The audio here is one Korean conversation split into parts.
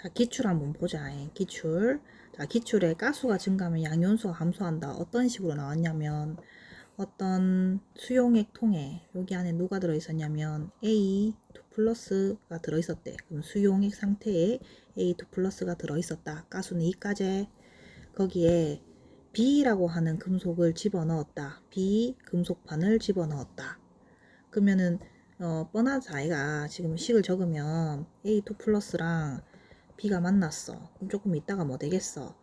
자, 기출 한번 보자. 예, 기출. 자, 기출에 가수가 증가하면 양이온수가 감소한다. 어떤 식으로 나왔냐면 어떤 수용액 통에 여기 안에 누가 들어있었냐면 A2 플러스가 들어있었대. 그럼 수용액 상태에 A2 플러스가 들어있었다. 가수는 2까지 거기에 B라고 하는 금속을 집어넣었다. B 금속판을 집어넣었다. 그러면은 어, 뻔하지 아이가 지금 식을 적으면 A2 플러스랑 B가 만났어. 그럼 조금 있다가 뭐 되겠어?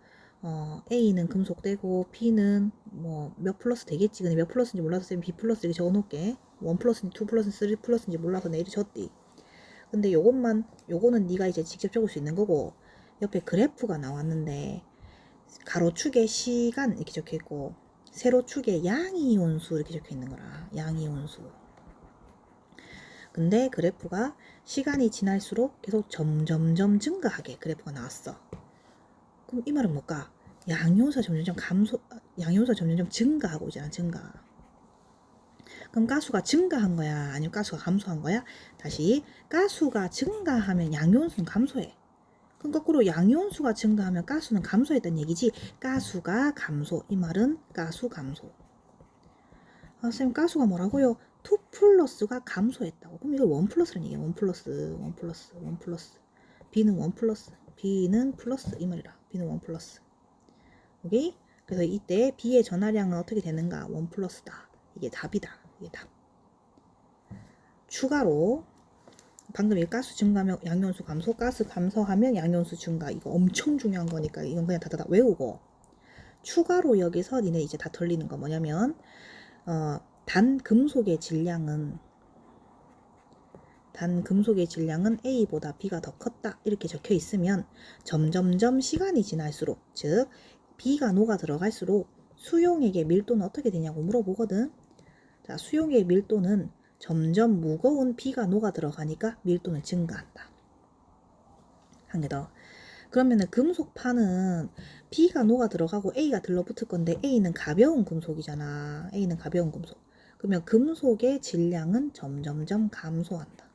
어, A는 금속되고 B는 뭐 몇 플러스 되겠지. 근데 몇 플러스인지 몰라서 쌤 B 플러스 이렇게 적어놓을게. 1 플러스인지 2 플러스인지 3 플러스인지 몰라서 내일이 졌디. 근데 요것만 요거는 네가 이제 직접 적을 수 있는 거고 옆에 그래프가 나왔는데 가로축에 시간 이렇게 적혀 있고 세로축에 양이온수 이렇게 적혀 있는 거라. 양이온수. 근데 그래프가 시간이 지날수록 계속 점점점 증가하게 그래프가 나왔어. 그럼 이 말은 뭘까? 양이온수가 점점점 감소, 양이온수가 점점점 증가하고 있잖아, 증가. 그럼 가수가 증가한 거야? 아니면 가수가 감소한 거야? 다시, 가수가 증가하면 양이온수는 감소해. 그럼 거꾸로 양이온수가 증가하면 가수는 감소했다는 얘기지. 가수가 감소. 이 말은 가수 감소. 아, 쌤, 가수가 뭐라고요? 2 플러스가 감소했다고. 그럼 이거 1 플러스라는 얘기야. 1 플러스, 1 플러스, 1 플러스. B는 1 플러스, B는 플러스. 이 말이라. B는 1 플러스. 오케이? 그래서 이때 B의 전하량은 어떻게 되는가? 1 플러스다. 이게 답이다. 이게 답. 추가로 방금 이 가스 증가하면 양이온수 감소, 가스 감소하면 양이온수 증가. 이거 엄청 중요한 거니까 이건 그냥 다다다 외우고. 추가로 여기서 니네 이제 다 털리는 거 뭐냐면 어, 단 금속의 질량은 단 금속의 질량은 A보다 B가 더 컸다 이렇게 적혀 있으면 점점점 시간이 지날수록 즉 B가 녹아 들어갈수록 수용액의 밀도는 어떻게 되냐고 물어보거든. 자, 수용액의 밀도는 점점 무거운 B가 녹아 들어가니까 밀도는 증가한다. 한 개 더. 그러면은 금속판은 B가 녹아 들어가고 A가 들러붙을 건데 A는 가벼운 금속이잖아. A는 가벼운 금속. 그러면 금속의 질량은 점점점 감소한다.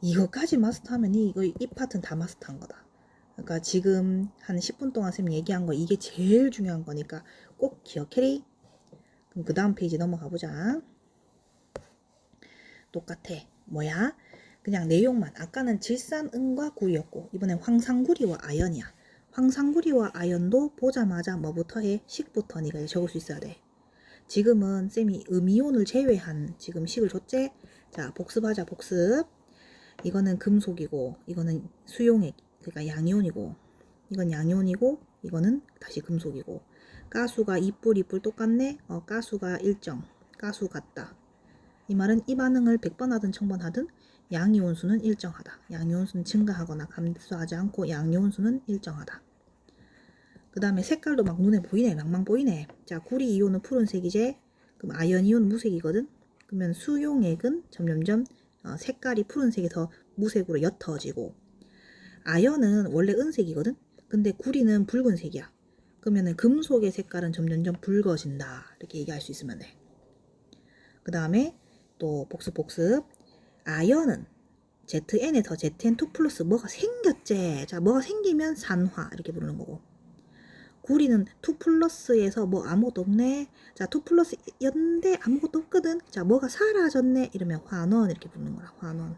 이거까지 마스터하면 이거 이 파트는 다 마스터한 거다. 그러니까 지금 한 10분 동안 쌤이 얘기한 거 이게 제일 중요한 거니까 꼭 기억해리. 그럼 그 다음 페이지 넘어가 보자. 똑같아. 뭐야? 그냥 내용만. 아까는 질산은과 구리였고 이번엔 황상구리와 아연이야. 황상구리와 아연도 보자마자 뭐부터 해? 식부터 네가 적을 수 있어야 돼. 지금은 쌤이 음이온을 제외한 지금 식을 줬지? 자, 복습하자, 복습. 이거는 금속이고, 이거는 수용액, 그러니까 양이온이고, 이건 양이온이고, 이거는 다시 금속이고. 가수가 이뿔, 이뿔 똑같네? 어, 가수가 일정. 가수 같다. 이 말은 이 반응을 100번 하든 1000번 하든 양이온수는 일정하다. 양이온수는 증가하거나 감소하지 않고 양이온수는 일정하다. 그 다음에 색깔도 막 눈에 보이네. 망망 보이네. 자, 구리 이온은 푸른색이지. 그럼 아연 이온 무색이거든. 그러면 수용액은 점점점 어, 색깔이 푸른색이 더 무색으로 옅어지고 아연은 원래 은색이거든. 근데 구리는 붉은색이야. 그러면은 금속의 색깔은 점점점 붉어진다. 이렇게 얘기할 수 있으면 돼. 그 다음에 또 복습 복습 아연은 ZN에서 ZN2 플러스 뭐가 생겼지. 자, 뭐가 생기면 산화 이렇게 부르는 거고. 구리는 2 플러스에서 뭐 아무것도 없네. 자, 2 플러스 였는데 아무것도 없거든. 자, 뭐가 사라졌네. 이러면 환원 이렇게 부르는 거라. 환원.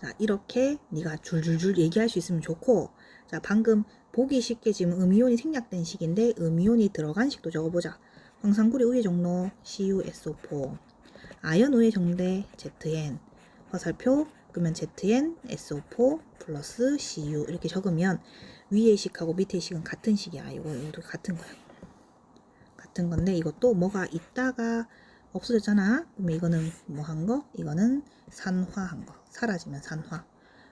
자, 이렇게 네가 줄줄줄 얘기할 수 있으면 좋고. 자, 방금 보기 쉽게 지금 음이온이 생략된 식인데 음이온이 들어간 식도 적어보자. 황산구리 우의 종로 CuSO4 아연 우의 정대 ZN 화살표 그러면 ZN SO4 플러스 Cu 이렇게 적으면 위의 식하고 밑의 식은 같은 식이야. 이거 이것도 같은 거야. 같은 건데 이것도 뭐가 있다가 없어졌잖아. 그러면 이거는 뭐 한 거? 이거는 산화한 거. 사라지면 산화.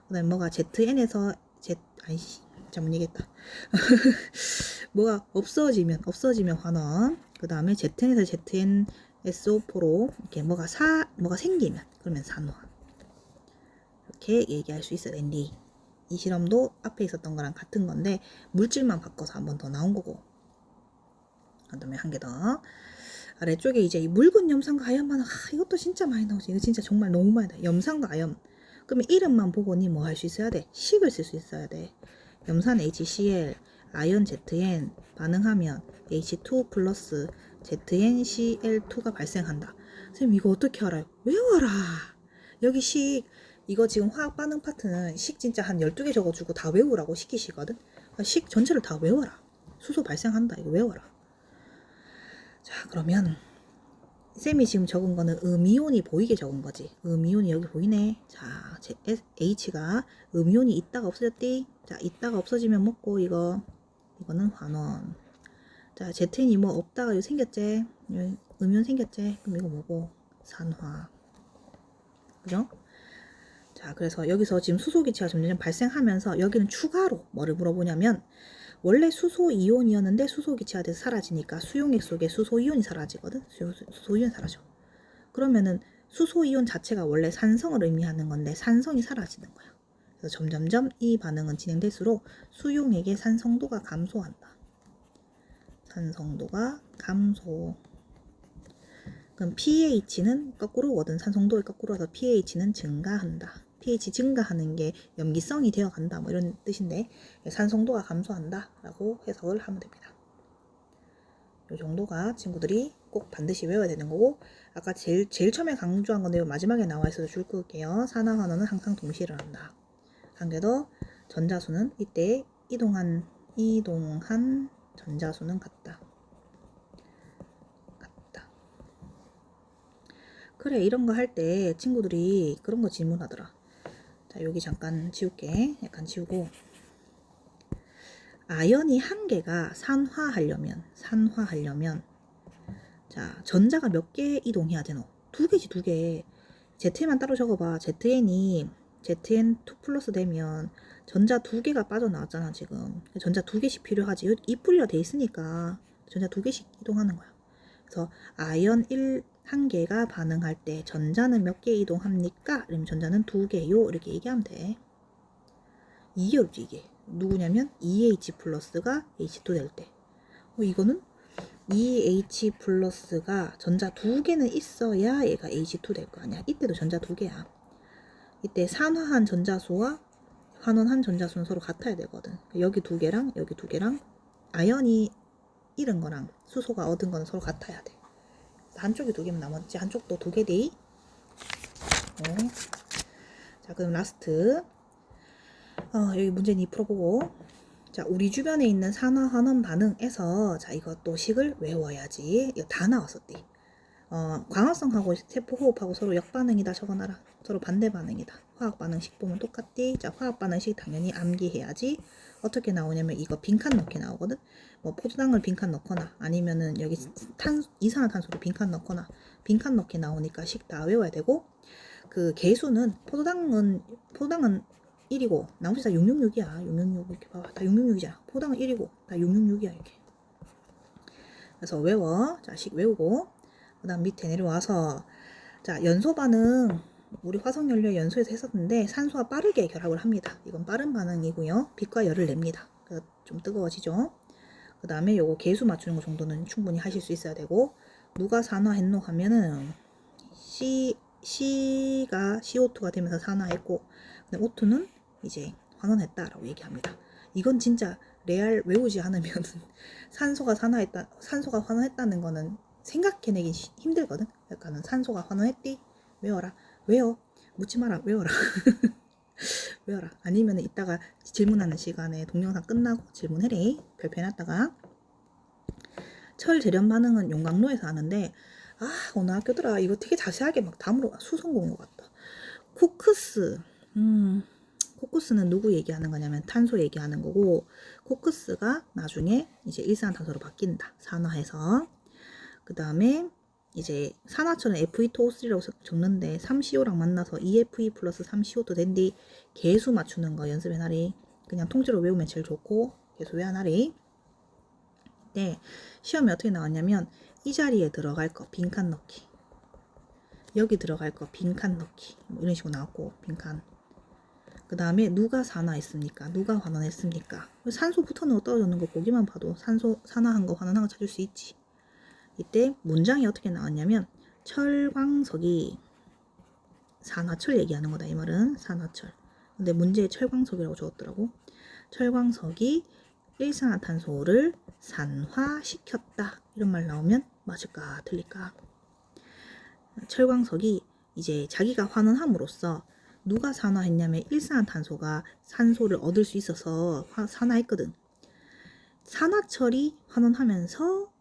그 다음에 뭐가 ZN에서 Z 아이씨 잘못 얘기했다. 뭐가 없어지면 없어지면 환원. 그 다음에 ZN에서 ZN SO4로 이렇게 뭐가 사 뭐가 생기면 그러면 산화. 이렇게 얘기할 수 있어 랜디 이 실험도 앞에 있었던 거랑 같은 건데 물질만 바꿔서 한 번 더 나온 거고 그 다음에 한 개 더 아래쪽에 이제 이 묽은 염산과 아연만 아, 이것도 진짜 많이 나오지 이거 진짜 정말 너무 많이 나 염산과 아연 그러면 이름만 보고 니 뭐 할 수 있어야 돼? 식을 쓸 수 있어야 돼. 염산 HCl, 아연 ZN 반응하면 H2 플러스 ZnCl2가 발생한다. 선생님 이거 어떻게 알아요? 외워라. 여기 식 이거 지금 화학 반응 파트는 식 진짜 한 12개 적어주고 다 외우라고 시키시거든. 그러니까 식 전체를 다 외워라. 수소 발생한다. 이거 외워라. 자 그러면 쌤이 지금 적은 거는 음이온이 보이게 적은 거지. 음이온이 여기 보이네. 자, 제 H가 음이온이 있다가 없어졌디. 자, 있다가 없어지면 먹고 이거 이거는 환원. 자, 제텐이 뭐 없다가 여기 생겼지. 음이온 생겼지. 그럼 이거 뭐고? 산화. 그죠? 자, 그래서 여기서 지금 수소 기체가 점점 발생하면서 여기는 추가로 뭐를 물어보냐면 원래 수소 이온이었는데 수소 기체가 돼서 사라지니까 수용액 속에 수소 이온이 사라지거든. 수- 수소 이온 사라져. 그러면은 수소 이온 자체가 원래 산성을 의미하는 건데 산성이 사라지는 거야. 그래서 점점점 이 반응은 진행될수록 수용액의 산성도가 감소한다. 산성도가 감소. 그럼 pH는 거꾸로거든. 산성도의 거꾸로서 pH는 증가한다. pH 증가하는 게 염기성이 되어 간다. 뭐 이런 뜻인데 산성도가 감소한다. 라고 해석을 하면 됩니다. 이 정도가 친구들이 꼭 반드시 외워야 되는 거고 아까 제일 제일 처음에 강조한 건데 마지막에 나와 있어서 줄 끌게요. 산화환원은 항상 동시에 일어난다. 한 개 더 전자수는 이때 이동한 이동한 전자수는. 같다. 그래 이런 거 할 때 친구들이 그런 거 질문하더라. 자 여기 잠깐 지울게. 약간 지우고 아연이 한 개가 산화하려면 산화하려면 자 전자가 몇 개 이동해야 되노? 두 개지 두 개. ZN만 따로 적어봐. ZN이 ZN2 플러스 되면 전자 두 개가 빠져나왔잖아 지금. 전자 두 개씩 필요하지. 이 뿌리가 돼 있으니까 전자 두 개씩 이동하는 거야. 그래서 아연 1 한 개가 반응할 때 전자는 몇 개 이동합니까? 그러면 전자는 두 개요. 이렇게 얘기하면 돼. 이게 어렵지 이게. 누구냐면 EH 플러스가 H2 될 때. 어, 이거는 EH 플러스가 전자 두 개는 있어야 얘가 H2 될 거 아니야. 이때도 전자 두 개야. 이때 산화한 전자수와 환원한 전자수는 서로 같아야 되거든. 여기 두 개랑 여기 두 개랑 아연이 잃은 거랑 수소가 얻은 거는 서로 같아야 돼. 한쪽이 두 개면 나머지 한쪽도 두 개디. 네. 자, 그럼 라스트. 어, 여기 문제는 2 풀어보고. 자, 우리 주변에 있는 산화 환원 반응에서 자, 이것도 식을 외워야지. 이거 다 나왔었디. 어, 광합성하고 세포 호흡하고 서로 역반응이다 적어놔라. 서로 반대 반응이다. 화학 반응식 보면 똑같디. 자, 화학 반응식 당연히 암기해야지. 어떻게 나오냐면 이거 빈칸 넣기 나오거든. 뭐 포도당을 빈칸 넣거나 아니면은 여기 탄 이산화탄소를 빈칸 넣거나 빈칸 넣기 나오니까 식 다 외워야 되고 그 개수는 포도당은 포도당은 1이고 나머지 다 666이야. 666 이렇게 봐봐. 다 666이잖아. 포도당은 1이고 다 666이야 이렇게. 그래서 외워. 자, 식 외우고 그다음 밑에 내려와서 자, 연소 반응 우리 화석 연료 연소에서 했었는데 산소와 빠르게 결합을 합니다. 이건 빠른 반응이고요. 빛과 열을 냅니다. 그래서 좀 뜨거워지죠. 그 다음에 요거 개수 맞추는 거 정도는 충분히 하실 수 있어야 되고 누가 산화 했노 하면은 C, C가 CO2가 되면서 산화했고 근데 O2는 이제 환원했다라고 얘기합니다. 이건 진짜 레알 외우지 않으면 산소가 산화했다 산소가 환원했다는 거는 생각해내기 시- 힘들거든. 약간은 산소가 환원했디 외워라 외워 묻지 마라. 외워라. 외워라. 아니면 이따가 질문하는 시간에 동영상 끝나고 질문해래. 별표 해놨다가. 철 재련 반응은 용광로에서 하는데 아 오늘 학교들아 이거 되게 자세하게 막 다음으로 수성 공것 같다. 코크스. 음 코크스는 누구 얘기하는 거냐면 탄소 얘기하는 거고 코크스가 나중에 이제 일산화탄소로 바뀐다. 산화해서. 그 다음에 이제 산화철은 Fe2O3라고 적는데 3CO 랑 만나서 EFE 플러스 3CO2 된뒤 개수 맞추는 거 연습해 나리. 그냥 통째로 외우면 제일 좋고 개수 외워 나리. 네, 시험에 어떻게 나왔냐면 이 자리에 들어갈 거 빈칸 넣기. 여기 들어갈 거 빈칸 넣기. 뭐 이런 식으로 나왔고 빈칸. 그 다음에 누가 산화했습니까? 누가 환원했습니까? 산소 붙어는 거 떨어졌는 거 보기만 봐도 산소 산화한 거 환원한 거 찾을 수 있지. 이때 문장이 어떻게 나왔냐면 철광석이 산화철 얘기하는 거다 이 말은 산화철. 근데 문제에 철광석이라고 적었더라고. 철광석이 일산화탄소를 산화시켰다 이런 말 나오면 맞을까 틀릴까? 철광석이 이제 자기가 환원함으로써 누가 산화했냐면 일산화탄소가 산소를 얻을 수 있어서 화- 산화했거든. 산화철이 환원하면서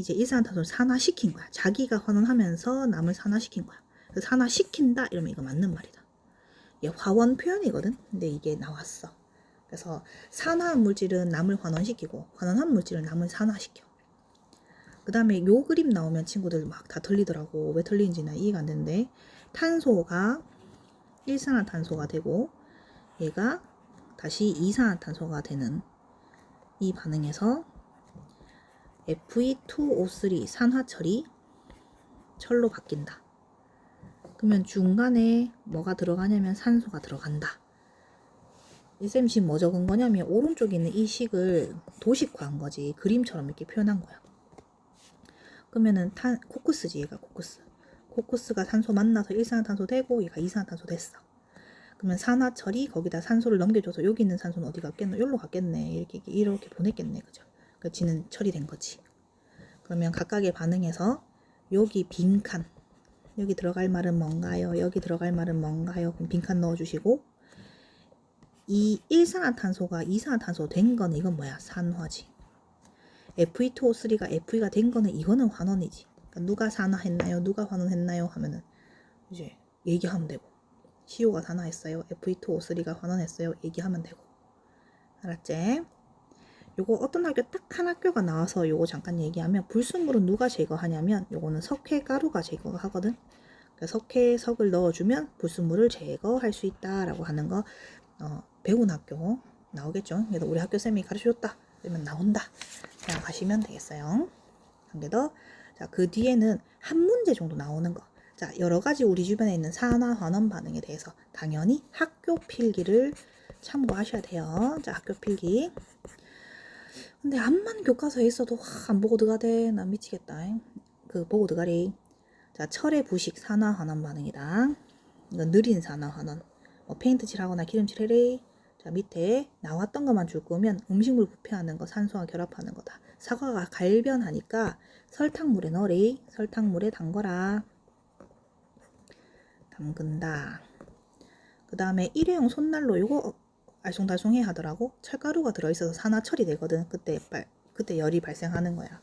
이제 일산화탄소를 산화시킨 거야. 자기가 환원하면서 남을 산화시킨 거야. 그래서 산화시킨다 이러면 이거 맞는 말이다. 이게 화원 표현이거든. 근데 이게 나왔어. 그래서 산화한 물질은 남을 환원시키고 환원한 물질은 남을 산화시켜. 그 다음에 요 그림 나오면 친구들 막 다 틀리더라고. 왜 틀리는지는 이해가 안 되는데 탄소가 일산화탄소가 되고 얘가 다시 이산화탄소가 되는 이 반응에서 Fe2O3 산화철이 철로 바뀐다. 그러면 중간에 뭐가 들어가냐면 산소가 들어간다. 이쌤 지금 뭐 적은 거냐면 오른쪽에 있는 이 식을 도식화한 거지. 그림처럼 이렇게 표현한 거야. 그러면은 탄, 코쿠스지 얘가 코쿠스. 코쿠스가 산소 만나서 일산화탄소 되고 얘가 이산화탄소 됐어. 그러면 산화철이 거기다 산소를 넘겨줘서 여기 있는 산소는 어디 갔겠노? 여기로 갔겠네. 이렇게 이렇게 보냈겠네, 그죠? 그 지는 처리된 거지. 그러면 각각의 반응에서 여기 빈칸 여기 들어갈 말은 뭔가요? 여기 들어갈 말은 뭔가요? 그럼 빈칸 넣어주시고 이 일산화탄소가 이산화탄소 된 거는 이건 뭐야? 산화지. Fe2O3가 Fe가 된 거는 이거는 환원이지. 그러니까 누가 산화했나요? 누가 환원했나요? 하면은 이제 얘기하면 되고 CO가 산화했어요. Fe2O3가 환원했어요. 얘기하면 되고 알았지? 요거 어떤 학교 딱 한 학교가 나와서 요거 잠깐 얘기하면 불순물은 누가 제거하냐면 요거는 석회가루가 제거하거든. 그러니까 석회석을 넣어주면 불순물을 제거할 수 있다라고 하는 거 어, 배운 학교 나오겠죠. 그래서 우리 학교 쌤이 가르쳐줬다. 그러면 나온다. 생각하시면 되겠어요. 한 개 더. 자, 그 뒤에는 한 문제 정도 나오는 거. 자, 여러 가지 우리 주변에 있는 산화 환원 반응에 대해서 당연히 학교 필기를 참고하셔야 돼요. 자, 학교 필기. 근데 암만 교과서에 있어도 와, 안 보고 들어가대. 나 미치겠다. 그 보고 들어가리. 자, 철의 부식 산화 환원 반응이다. 이건 느린 산화 환원. 뭐 페인트 칠하거나 기름칠 해래. 자, 밑에 나왔던 것만 줄 거면 음식물 부패하는 거, 산소와 결합하는 거다. 사과가 갈변하니까 설탕물에 넣으래. 설탕물에 담거라. 담근다. 그 다음에 일회용 손난로 요거 알쏭달쏭해 하더라고. 철가루가 들어있어서 산화철이 되거든. 그때 발, 그때 열이 발생하는 거야.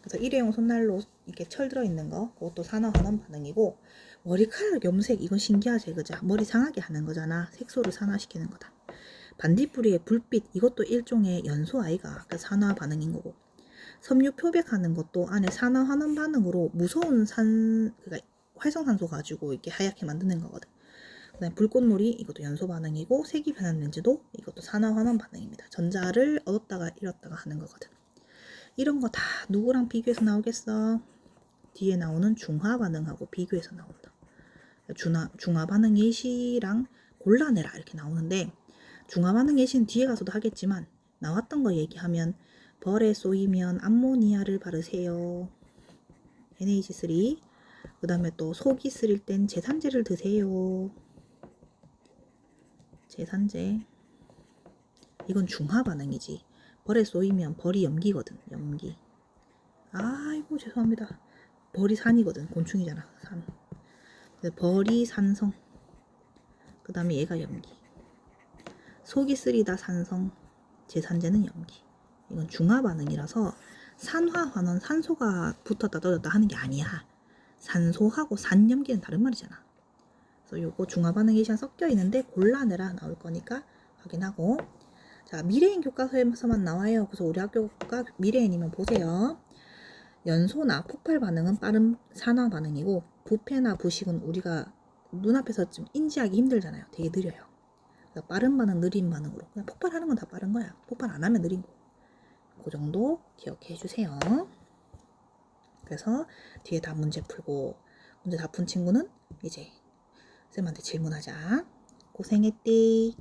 그래서 일회용 손난로 이렇게 철 들어있는 거 그것도 산화 환원 반응이고 머리카락 염색 이건 신기하지 그죠? 머리 상하게 하는 거잖아. 색소를 산화시키는 거다. 반딧불이의 불빛 이것도 일종의 연소 아이가 그 산화 반응인 거고 섬유 표백하는 것도 안에 산화 환원 반응으로 무서운 산 그러니까 활성산소 가지고 이렇게 하얗게 만드는 거거든. 그다음 불꽃놀이 이것도 연소 반응이고 색이 렌즈도 이것도 산화 환원 반응입니다. 전자를 얻었다가 잃었다가 하는 거거든. 이런 거 다 누구랑 비교해서 나오겠어? 뒤에 나오는 중화 반응하고 비교해서 나온다. 중화, 중화 반응 예시랑 골라내라 이렇게 나오는데 중화 반응 예시는 뒤에 가서도 하겠지만 나왔던 거 얘기하면 벌에 쏘이면 암모니아를 바르세요. NH3 그 다음에 또 속이 쓰릴 땐 제산제를 드세요. 제산제 이건 중화 반응이지. 벌에 쏘이면 벌이 염기거든. 염기. 아이고 죄송합니다. 벌이 산이거든. 곤충이잖아. 산. 벌이 산성. 그 다음에 얘가 염기. 속이 쓰리다 산성. 제산제는 염기. 이건 중화 반응이라서 산화 환원 산소가 붙었다 떨어졌다 하는 게 아니야. 산소하고 산염기는 다른 말이잖아. 그래서 요거 중화 반응 예시랑 섞여 있는데 골라내라 나올 거니까 확인하고 자, 미래인 교과서에서만 나와요. 그래서 우리 학교가 미래인이면 보세요. 연소나 폭발 반응은 빠른 산화 반응이고 부패나 부식은 우리가 눈앞에서 좀 인지하기 힘들잖아요. 되게 느려요. 그래서 빠른 반응, 느린 반응으로 그냥 폭발하는 건 다 빠른 거야. 폭발 안 하면 느린 거. 그 정도 기억해 주세요. 그래서 뒤에 다 문제 풀고 문제 다 푼 친구는 이제 쌤한테 질문하자. 고생했디.